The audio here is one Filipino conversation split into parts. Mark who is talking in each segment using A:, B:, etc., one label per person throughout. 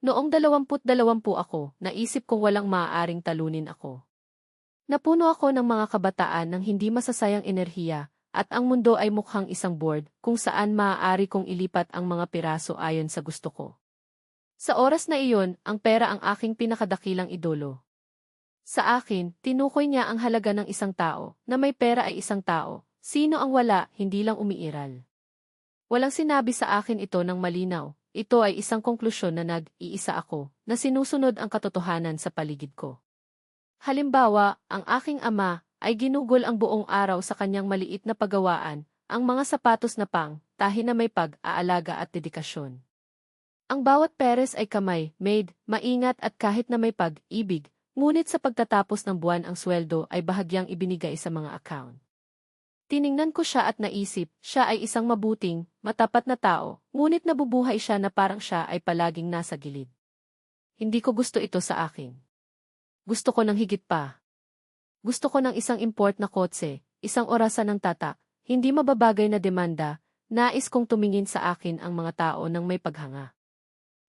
A: Noong dalawamput-dalawampu ako, naisip kong walang maaaring talunin ako. Napuno ako ng mga kabataan ng hindi masasayang enerhiya, at ang mundo ay mukhang isang board kung saan maaari kong ilipat ang mga piraso ayon sa gusto ko. Sa oras na iyon, ang pera ang aking pinakadakilang idolo. Sa akin, tinukoy niya ang halaga ng isang tao, na may pera ay isang tao, sino ang wala, hindi lang umiiral. Walang sinabi sa akin ito ng malinaw, ito ay isang konklusyon na nag-iisa ako, na sinusunod ang katotohanan sa paligid ko. Halimbawa, ang aking ama ay ginugol ang buong araw sa kanyang maliit na pagawaan, ang mga sapatos na pang, tahi na may pag-aalaga at dedikasyon. Ang bawat peres ay kamay, made, maingat at kahit na may pag-ibig, ngunit sa pagtatapos ng buwan ang sweldo ay bahagyang ibinigay sa mga account. Tiningnan ko siya at naisip, siya ay isang mabuting, matapat na tao, ngunit nabubuhay siya na parang siya ay palaging nasa gilid. Hindi ko gusto ito sa akin. Gusto ko ng higit pa. Gusto ko ng isang import na kotse, isang orasan ng tatak, hindi mababagay na demanda, nais kong tumingin sa akin ang mga tao ng may paghanga.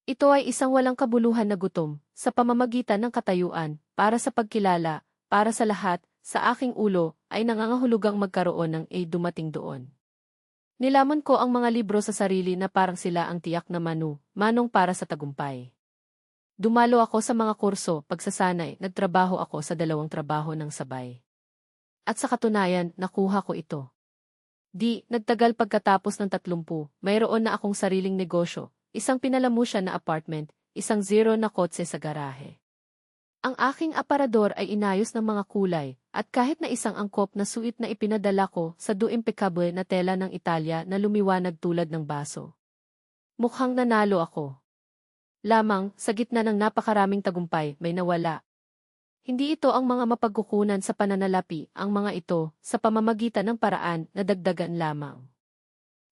A: Ito ay isang walang kabuluhan na gutom, sa pamamagitan ng katayuan, para sa pagkilala, para sa lahat, sa aking ulo, ay nangangahulugang magkaroon ng A dumating doon. Nilamon ko ang mga libro sa sarili na parang sila ang tiyak na manu, manong para sa tagumpay. Dumalo ako sa mga kurso, pagsasanay, nagtrabaho ako sa dalawang trabaho ng sabay. At sa katunayan, nakuha ko ito. Di, nagtagal pagkatapos ng tatlumpu, mayroon na akong sariling negosyo, isang pinalamusya na apartment, isang zero na kotse sa garahe. Ang aking aparador ay inayos ng mga kulay, at kahit na isang angkop na suit na ipinadala ko sa do impeccable na tela ng Italia na lumiwanag tulad ng baso. Mukhang nanalo ako. Lamang, sa gitna ng napakaraming tagumpay, may nawala. Hindi ito ang mga mapagkukunan sa pananalapi, ang mga ito, sa pamamagitan ng paraan na dagdagan lamang.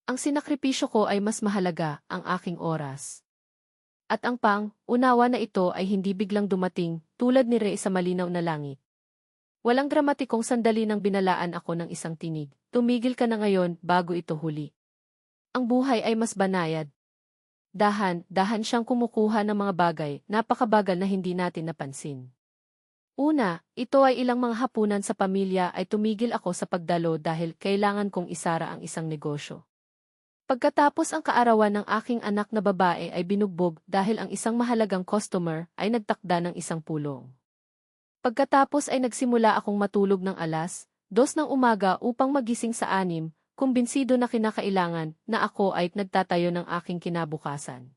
A: Ang sinakripisyo ko ay mas mahalaga, ang aking oras. At ang pang, unawa na ito ay hindi biglang dumating, tulad ni Re sa malinaw na langit. Walang dramatikong sandali nang binalaan ako ng isang tinig. Tumigil ka na ngayon bago ito huli. Ang buhay ay mas banayad. Dahan, dahan siyang kumukuha ng mga bagay, napakabagal na hindi natin napansin. Una, ito ay ilang mga hapunan sa pamilya ay tumigil ako sa pagdalo dahil kailangan kong isara ang isang negosyo. Pagkatapos ang kaarawan ng aking anak na babae ay binugbog dahil ang isang mahalagang customer ay nagtakda ng isang pulong. Pagkatapos ay nagsimula akong matulog ng alas, dos ng umaga upang magising sa anim, kumbinsido na kinakailangan na ako ay nagtatayo ng aking kinabukasan.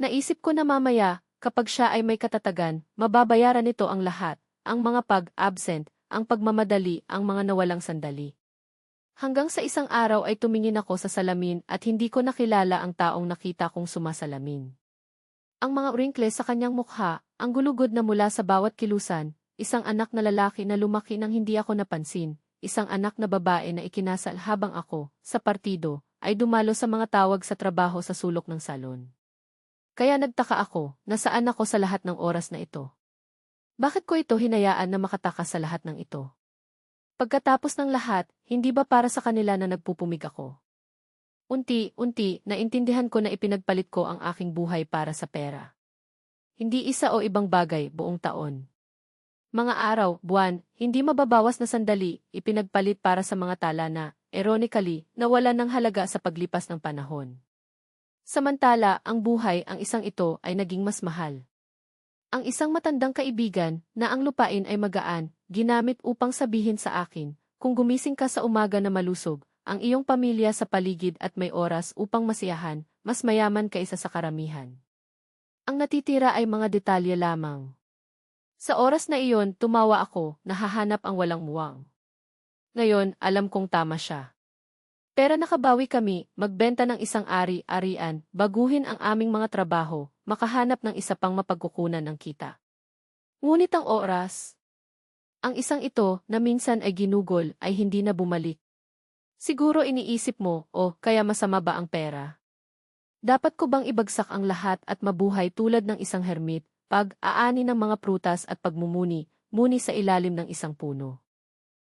A: Naisip ko na mamaya, kapag siya ay may katatagan, mababayaran nito ang lahat, ang mga pag-absent, ang pagmamadali, ang mga nawalang sandali. Hanggang sa isang araw ay tumingin ako sa salamin at hindi ko nakilala ang taong nakita kong sumasalamin. Ang mga wrinkles sa kanyang mukha, ang gulugod na mula sa bawat kilusan, isang anak na lalaki na lumaki nang hindi ako napansin, isang anak na babae na ikinasal habang ako, sa partido, ay dumalo sa mga tawag sa trabaho sa sulok ng salon. Kaya nagtaka ako, nasaan ako sa lahat ng oras na ito. Bakit ko ito hinayaan na makatakas sa lahat ng ito? Pagkatapos ng lahat, hindi ba para sa kanila na nagpupumig ako? Unti-unti, naintindihan ko na ipinagpalit ko ang aking buhay para sa pera. Hindi isa o ibang bagay buong taon. Mga araw, buwan, hindi mababawas na sandali, ipinagpalit para sa mga tala na, ironically, nawala ng halaga sa paglipas ng panahon. Samantala, ang buhay, ang isang ito, ay naging mas mahal. Ang isang matandang kaibigan, na ang lupain ay magaan, ginamit upang sabihin sa akin, kung gumising ka sa umaga na malusog, ang iyong pamilya sa paligid at may oras upang masiyahan, mas mayaman kaysa sa karamihan. Ang natitira ay mga detalye lamang. Sa oras na iyon, tumawa ako, nahahanap ang walang muwang. Ngayon, alam kong tama siya. Pera nakabawi kami, magbenta ng isang ari-arian, baguhin ang aming mga trabaho, makahanap ng isa pang mapagkukunan ng kita. Ngunit ang oras, ang isang ito, na minsan ay ginugol, ay hindi na bumalik. Siguro iniisip mo, o oh, kaya masama ba ang pera? Dapat ko bang ibagsak ang lahat at mabuhay tulad ng isang hermit, pag-aani ng mga prutas at pagmumuni, muni sa ilalim ng isang puno?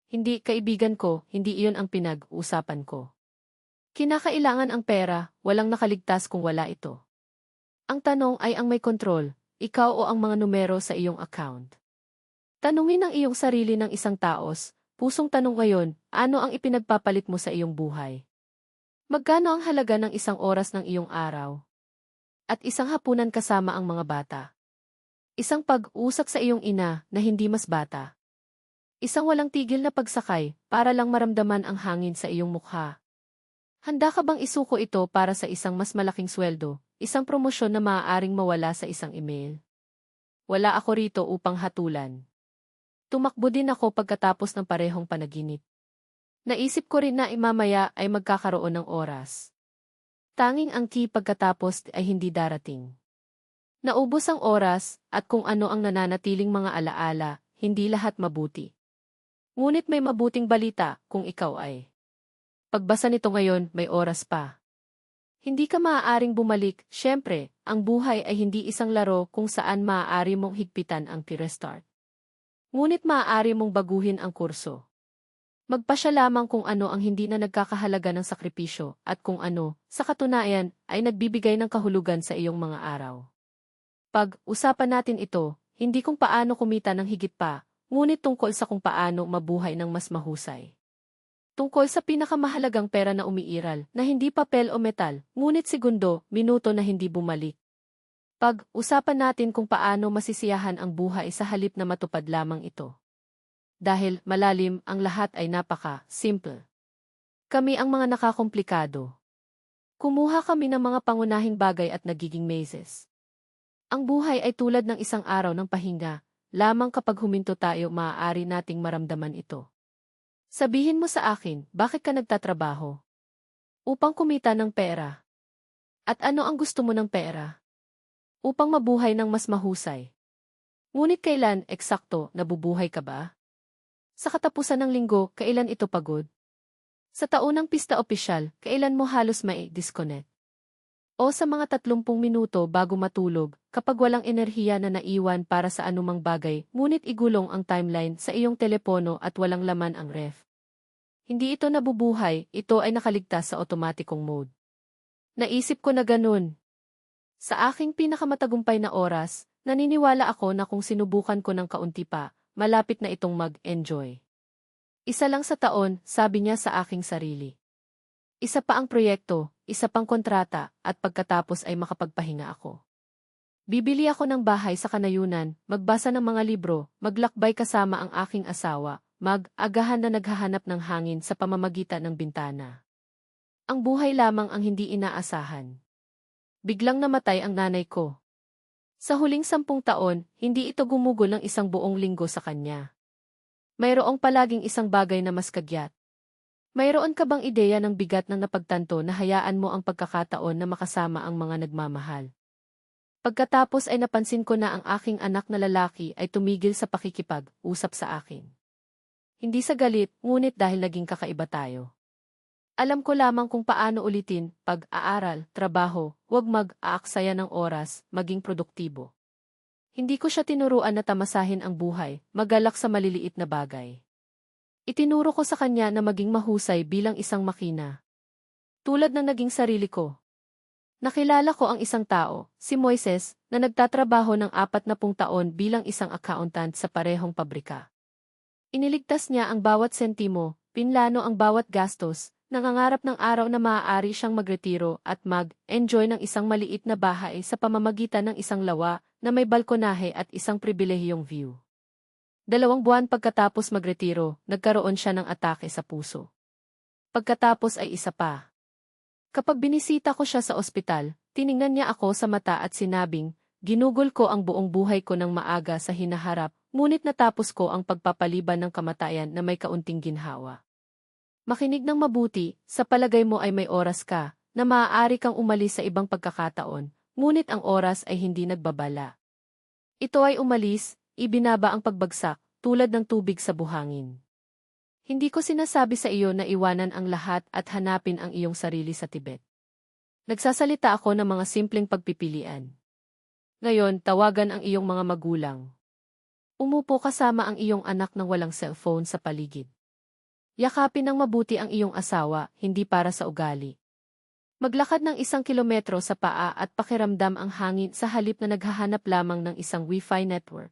A: Hindi, kaibigan ko, hindi iyon ang pinag-usapan ko. Kinakailangan ang pera, walang nakaligtas kung wala ito. Ang tanong ay ang may kontrol, ikaw o ang mga numero sa iyong account. Tanungin ang iyong sarili ng isang taos, pusong tanong ngayon, ano ang ipinagpapalit mo sa iyong buhay? Magkano ang halaga ng isang oras ng iyong araw? At isang hapunan kasama ang mga bata. Isang pag-usak sa iyong ina na hindi mas bata. Isang walang tigil na pagsakay para lang maramdaman ang hangin sa iyong mukha. Handa ka bang isuko ito para sa isang mas malaking sweldo, isang promosyon na maaaring mawala sa isang email? Wala ako rito upang hatulan. Tumakbo din ako pagkatapos ng parehong panaginip. Naisip ko rin na imamaya ay magkakaroon ng oras. Tanging ang key pagkatapos ay hindi darating. Naubos ang oras, at kung ano ang nananatiling mga alaala, hindi lahat mabuti. Ngunit may mabuting balita kung ikaw ay. Pagbasa nito ngayon, may oras pa. Hindi ka maaaring bumalik, syempre, ang buhay ay hindi isang laro kung saan maaari mong higpitan ang restart. Ngunit maaari mong baguhin ang kurso. Magpasya lamang kung ano ang hindi na nagkakahalaga ng sakripisyo at kung ano, sa katunayan, ay nagbibigay ng kahulugan sa iyong mga araw. Pag-usapan natin ito, hindi kung paano kumita ng higit pa, ngunit tungkol sa kung paano mabuhay ng mas mahusay. Tungkol sa pinakamahalagang pera na umiiral, na hindi papel o metal, ngunit segundo, minuto na hindi bumalik. Pag-usapan natin kung paano masisiyahan ang buhay sa halip na matupad lamang ito. Dahil malalim, ang lahat ay napaka-simple. Kami ang mga nakakomplikado. Kumuha kami ng mga pangunahing bagay at nagiging mazes. Ang buhay ay tulad ng isang araw ng pahinga, lamang kapag huminto tayo maaari nating maramdaman ito. Sabihin mo sa akin, bakit ka nagtatrabaho? Upang kumita ng pera. At ano ang gusto mo ng pera? Upang mabuhay ng mas mahusay. Ngunit kailan, eksakto, nabubuhay ka ba? Sa katapusan ng linggo, kailan ito pagod? Sa taunang pista opisyal, kailan mo halos may disconnect? O sa mga 30 minuto bago matulog, kapag walang enerhiya na naiwan para sa anumang bagay, ngunit igulong ang timeline sa iyong telepono at walang laman ang ref. Hindi ito nabubuhay, ito ay nakaligtas sa otomatikong mode. Naisip ko na ganun. Sa aking pinakamatagumpay na oras, naniniwala ako na kung sinubukan ko ng kaunti pa, malapit na itong mag-enjoy. Isa lang sa taon, sabi niya sa aking sarili. Isa pa ang proyekto, isa pang kontrata, at pagkatapos ay makapagpahinga ako. Bibili ako ng bahay sa kanayunan, magbasa ng mga libro, maglakbay kasama ang aking asawa, mag-agahan na naghahanap ng hangin sa pamamagitan ng bintana. Ang buhay lamang ang hindi inaasahan. Biglang namatay ang nanay ko. Sa huling sampung taon, hindi ito gumugol ng isang buong linggo sa kanya. Mayroong palaging isang bagay na mas kagyat. Mayroon ka bang ideya ng bigat ng napagtanto na hayaan mo ang pagkakataon na makasama ang mga nagmamahal? Pagkatapos ay napansin ko na ang aking anak na lalaki ay tumigil sa pakikipag-usap sa akin. Hindi sa galit, ngunit dahil naging kakaiba tayo. Alam ko lamang kung paano ulitin, pag-aaral, trabaho, huwag mag-aaksaya ng oras, maging produktibo. Hindi ko siya tinuruan na tamasahin ang buhay, magalak sa maliliit na bagay. Itinuro ko sa kanya na maging mahusay bilang isang makina. Tulad ng naging sarili ko. Nakilala ko ang isang tao, si Moises, na nagtatrabaho ng apat na pung taon bilang isang accountant sa parehong pabrika. Iniligtas niya ang bawat sentimo, pinlano ang bawat gastos, nangangarap ng araw na maaari siyang magretiro at mag-enjoy ng isang maliit na bahay sa pamamagitan ng isang lawa na may balkonahe at isang pribilehiyong view. Dalawang buwan pagkatapos magretiro, nagkaroon siya ng atake sa puso. Pagkatapos ay isa pa. Kapag binisita ko siya sa ospital, tiningnan niya ako sa mata at sinabing, ginugol ko ang buong buhay ko ng maaga sa hinaharap, ngunit natapos ko ang pagpapaliban ng kamatayan na may kaunting ginhawa. Makinig ng mabuti, sa palagay mo ay may oras ka, na maaari kang umalis sa ibang pagkakataon, ngunit ang oras ay hindi nagbabala. Ito ay umalis, ibinaba ang pagbagsak, tulad ng tubig sa buhangin. Hindi ko sinasabi sa iyo na iwanan ang lahat at hanapin ang iyong sarili sa Tibet. Nagsasalita ako ng mga simpleng pagpipilian. Ngayon, tawagan ang iyong mga magulang. Umupo kasama ang iyong anak ng walang cellphone sa paligid. Yakapin ng mabuti ang iyong asawa, hindi para sa ugali. Maglakad ng isang kilometro sa paa at pakiramdam ang hangin sa halip na naghahanap lamang ng isang Wi-Fi network.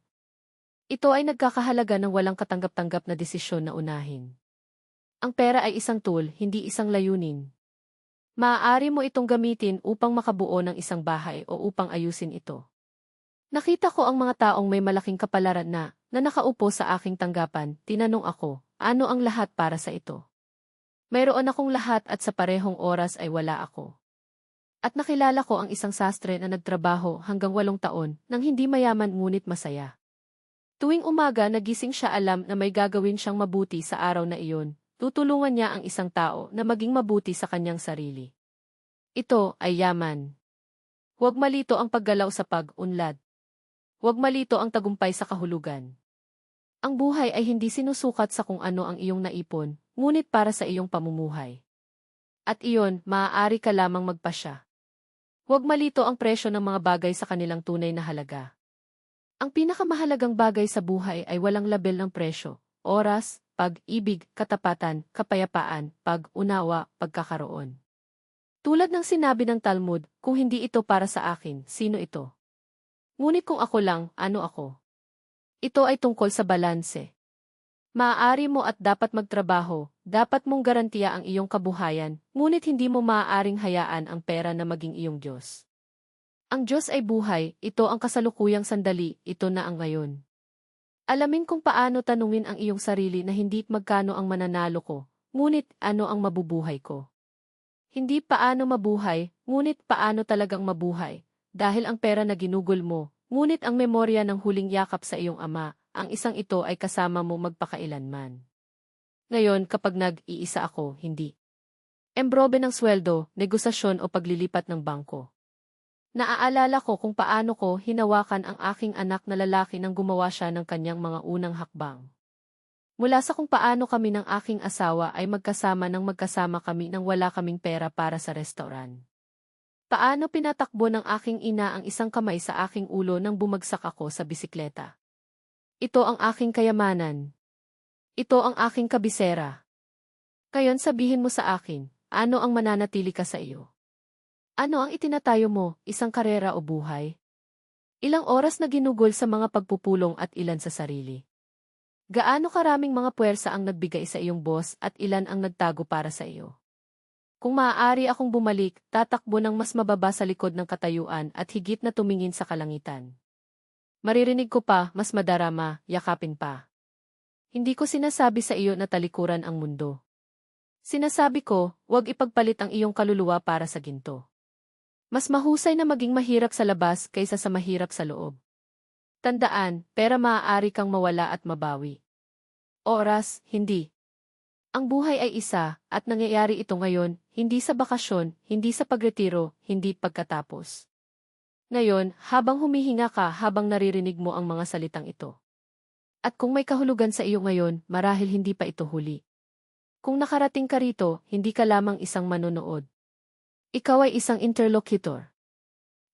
A: Ito ay nagkakahalaga ng walang katanggap-tanggap na desisyon na unahin. Ang pera ay isang tool, hindi isang layunin. Maaari mo itong gamitin upang makabuo ng isang bahay o upang ayusin ito. Nakita ko ang mga taong may malaking kapalaran na, na nakaupo sa aking tanggapan, tinanong ako, ano ang lahat para sa ito? Mayroon akong lahat at sa parehong oras ay wala ako. At nakilala ko ang isang sastre na nagtrabaho hanggang walong taon nang hindi mayaman ngunit masaya. Tuwing umaga nagising siya alam na may gagawin siyang mabuti sa araw na iyon, tutulungan niya ang isang tao na maging mabuti sa kanyang sarili. Ito ay yaman. Huwag malito ang paggalaw sa pag-unlad. Huwag malito ang tagumpay sa kahulugan. Ang buhay ay hindi sinusukat sa kung ano ang iyong naipon, ngunit para sa iyong pamumuhay. At iyon, maaari ka lamang magpasya. Huwag malito ang presyo ng mga bagay sa kanilang tunay na halaga. Ang pinakamahalagang bagay sa buhay ay walang label ng presyo, oras, pag-ibig, katapatan, kapayapaan, pag-unawa, pagkakaroon. Tulad ng sinabi ng Talmud, kung hindi ito para sa akin, sino ito? Ngunit kung ako lang, ano ako? Ito ay tungkol sa balanse. Maaari mo at dapat magtrabaho, dapat mong garantiya ang iyong kabuhayan, ngunit hindi mo maaaring hayaan ang pera na maging iyong Diyos. Ang Diyos ay buhay, ito ang kasalukuyang sandali, ito na ang ngayon. Alamin kung paano tanungin ang iyong sarili na hindi magkano ang mananalo ko, ngunit ano ang mabubuhay ko. Hindi paano mabuhay, ngunit paano talagang mabuhay, dahil ang pera na ginugol mo, ngunit ang memorya ng huling yakap sa iyong ama, ang isang ito ay kasama mo magpakailanman. Ngayon kapag nag-iisa ako, hindi. Embrobe ng sweldo, negosasyon o paglilipat ng bangko. Naaalala ko kung paano ko hinawakan ang aking anak na lalaki nang gumawa siya ng kanyang mga unang hakbang. Mula sa kung paano kami ng aking asawa ay magkasama nang magkasama kami nang wala kaming pera para sa restaurant. Paano pinatakbo ng aking ina ang isang kamay sa aking ulo nang bumagsak ako sa bisikleta. Ito ang aking kayamanan. Ito ang aking kabisera. Kayon sabihin mo sa akin, ano ang mananatili ka sa iyo? Ano ang itinatayo mo, isang karera o buhay? Ilang oras na ginugol sa mga pagpupulong at ilan sa sarili? Gaano karaming mga puwersa ang nagbigay sa iyong boss at ilan ang nagtago para sa iyo? Kung maaari akong bumalik, tatakbo ng mas mababa sa likod ng katayuan at higit na tumingin sa kalangitan. Maririnig ko pa, mas madarama, yakapin pa. Hindi ko sinasabi sa iyo na talikuran ang mundo. Sinasabi ko, huwag ipagpalit ang iyong kaluluwa para sa ginto. Mas mahusay na maging mahirap sa labas kaysa sa mahirap sa loob. Tandaan, pera maaari kang mawala at mabawi. Oras, hindi. Ang buhay ay isa, at nangyayari ito ngayon, hindi sa bakasyon, hindi sa pagretiro, hindi pagkatapos. Ngayon, habang humihinga ka habang naririnig mo ang mga salitang ito. At kung may kahulugan sa iyo ngayon, marahil hindi pa ito huli. Kung nakarating ka rito, hindi ka lamang isang manonood. Ikaw ay isang interlocutor.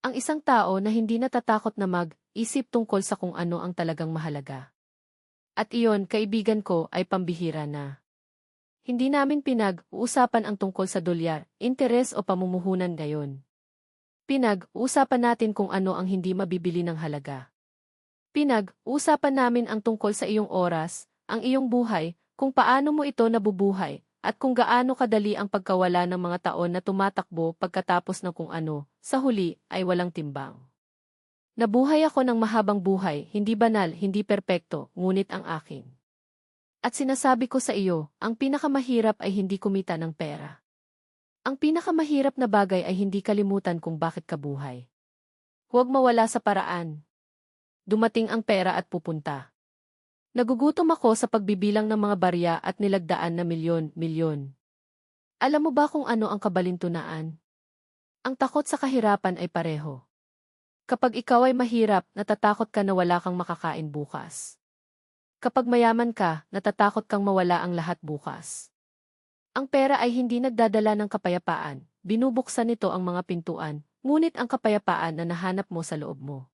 A: Ang isang tao na hindi natatakot na mag-isip tungkol sa kung ano ang talagang mahalaga. At iyon, kaibigan ko, ay pambihira na. Hindi namin pinag-uusapan ang tungkol sa dolyar, interes o pamumuhunan gayon. Pinag-usapan natin kung ano ang hindi mabibili ng halaga. Pinag-usapan namin ang tungkol sa iyong oras, ang iyong buhay, kung paano mo ito nabubuhay, at kung gaano kadali ang pagkawala ng mga taon na tumatakbo pagkatapos ng kung ano, sa huli, ay walang timbang. Nabuhay ako ng mahabang buhay, hindi banal, hindi perpekto, ngunit ang akin. At sinasabi ko sa iyo, ang pinakamahirap ay hindi kumita ng pera. Ang pinakamahirap na bagay ay hindi kalimutan kung bakit ka buhay. Huwag mawala sa paraan. Dumating ang pera at pupunta. Nagugutom ako sa pagbibilang ng mga barya at nilagdaan na milyon-milyon. Alam mo ba kung ano ang kabalintunaan? Ang takot sa kahirapan ay pareho. Kapag ikaw ay mahirap, natatakot ka na wala kang makakain bukas. Kapag mayaman ka, natatakot kang mawala ang lahat bukas. Ang pera ay hindi nagdadala ng kapayapaan, binubuksan nito ang mga pintuan, ngunit ang kapayapaan na nahanap mo sa loob mo.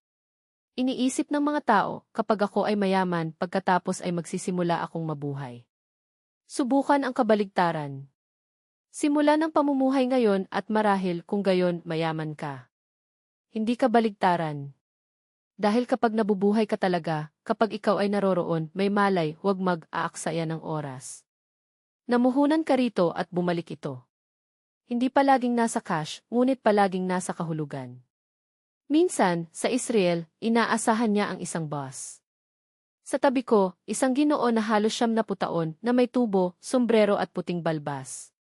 A: Iniisip ng mga tao, kapag ako ay mayaman, pagkatapos ay magsisimula akong mabuhay. Subukan ang kabaligtaran. Simula ng pamumuhay ngayon at marahil kung gayon mayaman ka. Hindi ka baligtaran. Dahil kapag nabubuhay ka talaga, kapag ikaw ay naroroon, may malay, huwag mag-aaksaya ng oras. Namuhunan ka rito at bumalik ito. Hindi palaging nasa cash, ngunit palaging nasa kahulugan. Minsan, sa Israel, inaasahan niya ang isang boss. Sa tabi ko, isang ginoo na halos siyam na putaon na may tubo, sombrero at puting balbas.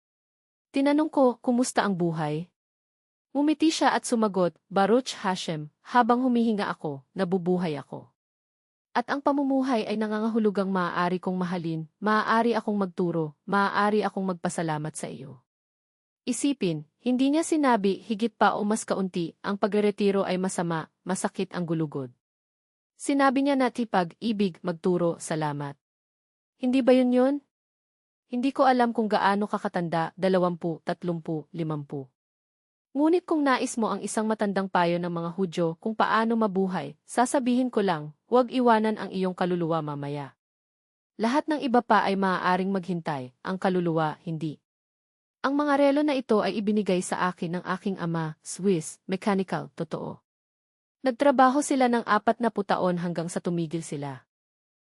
A: Tinanong ko, kumusta ang buhay? Umiti siya at sumagot, Baruch Hashem, habang humihinga ako, nabubuhay ako. At ang pamumuhay ay nangangahulugang maaari kong mahalin, maaari akong magturo, maaari akong magpasalamat sa iyo. Isipin, hindi niya sinabi higit pa o mas kaunti, ang pagretiro ay masama, masakit ang gulugod. Sinabi niya na tipag, ibig, magturo, salamat. Hindi ba yun yun? Hindi ko alam kung gaano kakatanda, dalawampu, tatlumpu, limampu. Ngunit kung nais mo ang isang matandang payo ng mga Hudyo kung paano mabuhay, sasabihin ko lang, huwag iwanan ang iyong kaluluwa mamaya. Lahat ng iba pa ay maaaring maghintay, ang kaluluwa hindi. Ang mga relo na ito ay ibinigay sa akin ng aking ama, Swiss, mechanical, totoo. Nagtrabaho sila ng apat na putaon hanggang sa tumigil sila.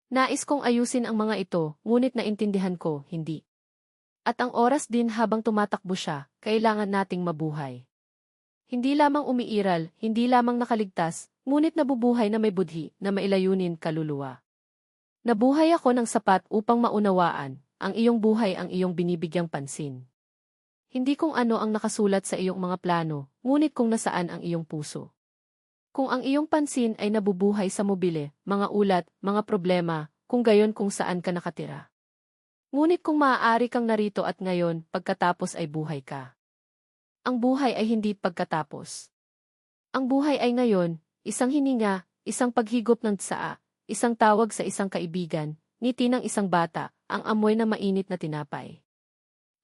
A: Nais kong ayusin ang mga ito, ngunit naintindihan ko, hindi. At ang oras din habang tumatakbo siya, kailangan nating mabuhay. Hindi lamang umiiral, hindi lamang nakaligtas, ngunit nabubuhay na may budhi, na mailayunin kaluluwa. Nabuhay ako ng sapat upang maunawaan, ang iyong buhay ang iyong binibigyang pansin. Hindi kung ano ang nakasulat sa iyong mga plano, ngunit kung nasaan ang iyong puso. Kung ang iyong pansin ay nabubuhay sa mobile, mga ulat, mga problema, kung gayon kung saan ka nakatira. Ngunit kung maaari kang narito at ngayon, pagkatapos ay buhay ka. Ang buhay ay hindi pagkatapos. Ang buhay ay ngayon, isang hininga, isang paghigop ng tsaa, isang tawag sa isang kaibigan, ngiti ng isang bata, ang amoy na mainit na tinapay.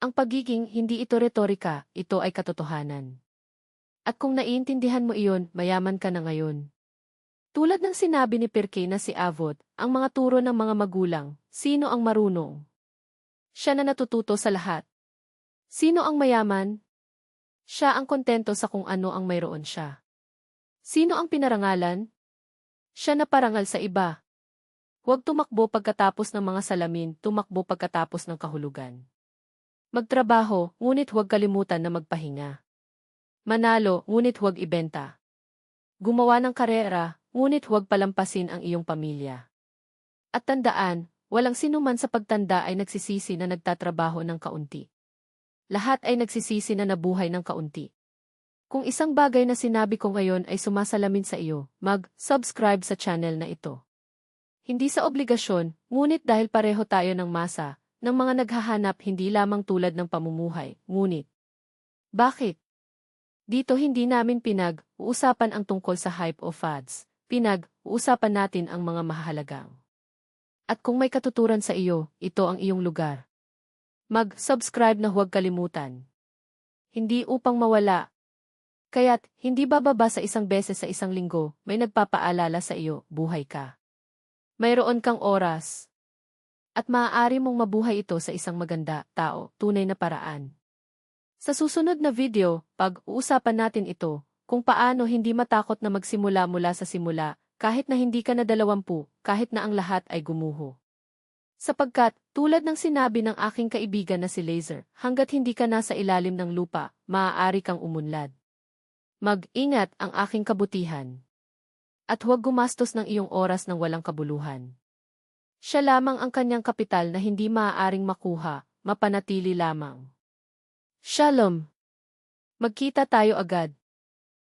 A: Ang pagiging hindi ito retorika, ito ay katotohanan. At kung naiintindihan mo iyon, mayaman ka na ngayon. Tulad ng sinabi ni Perke na si Avot, ang mga turo ng mga magulang, sino ang marunong? Siya na natututo sa lahat. Sino ang mayaman? Siya ang kontento sa kung ano ang mayroon siya. Sino ang pinarangalan? Siya na parangal sa iba. Huwag tumakbo pagkatapos ng mga salamin, tumakbo pagkatapos ng kahulugan. Magtrabaho, ngunit huwag kalimutan na magpahinga. Manalo, ngunit huwag ibenta. Gumawa ng karera, ngunit huwag palampasin ang iyong pamilya. At tandaan, walang sinuman sa pagtanda ay nagsisisi na nagtatrabaho ng kaunti. Lahat ay nagsisisi na nabuhay ng kaunti. Kung isang bagay na sinabi ko ngayon ay sumasalamin sa iyo, mag-subscribe sa channel na ito. Hindi sa obligasyon, ngunit dahil pareho tayo ng masa, ng mga naghahanap hindi lamang tulad ng pamumuhay, ngunit. Bakit? Dito hindi namin pinag-uusapan ang tungkol sa hype o fads, pinag-uusapan natin ang mga mahalagang. At kung may katuturan sa iyo, ito ang iyong lugar. Mag-subscribe na huwag kalimutan. Hindi upang mawala. Kaya't, hindi bababa sa isang beses sa isang linggo, may nagpapaalala sa iyo, buhay ka. Mayroon kang oras. At maaari mong mabuhay ito sa isang maganda, tao, tunay na paraan. Sa susunod na video, pag-uusapan natin ito, kung paano hindi matakot na magsimula mula sa simula, kahit na hindi ka na dalawampu, kahit na ang lahat ay gumuho. Sapagkat, tulad ng sinabi ng aking kaibigan na si Laser, hanggat hindi ka nasa ilalim ng lupa, maaari kang umunlad. Mag-ingat ang aking kabutihan. At huwag gumastos ng iyong oras ng walang kabuluhan. Siya lamang ang kanyang kapital na hindi maaaring makuha, mapanatili lamang. Shalom! Magkita tayo agad.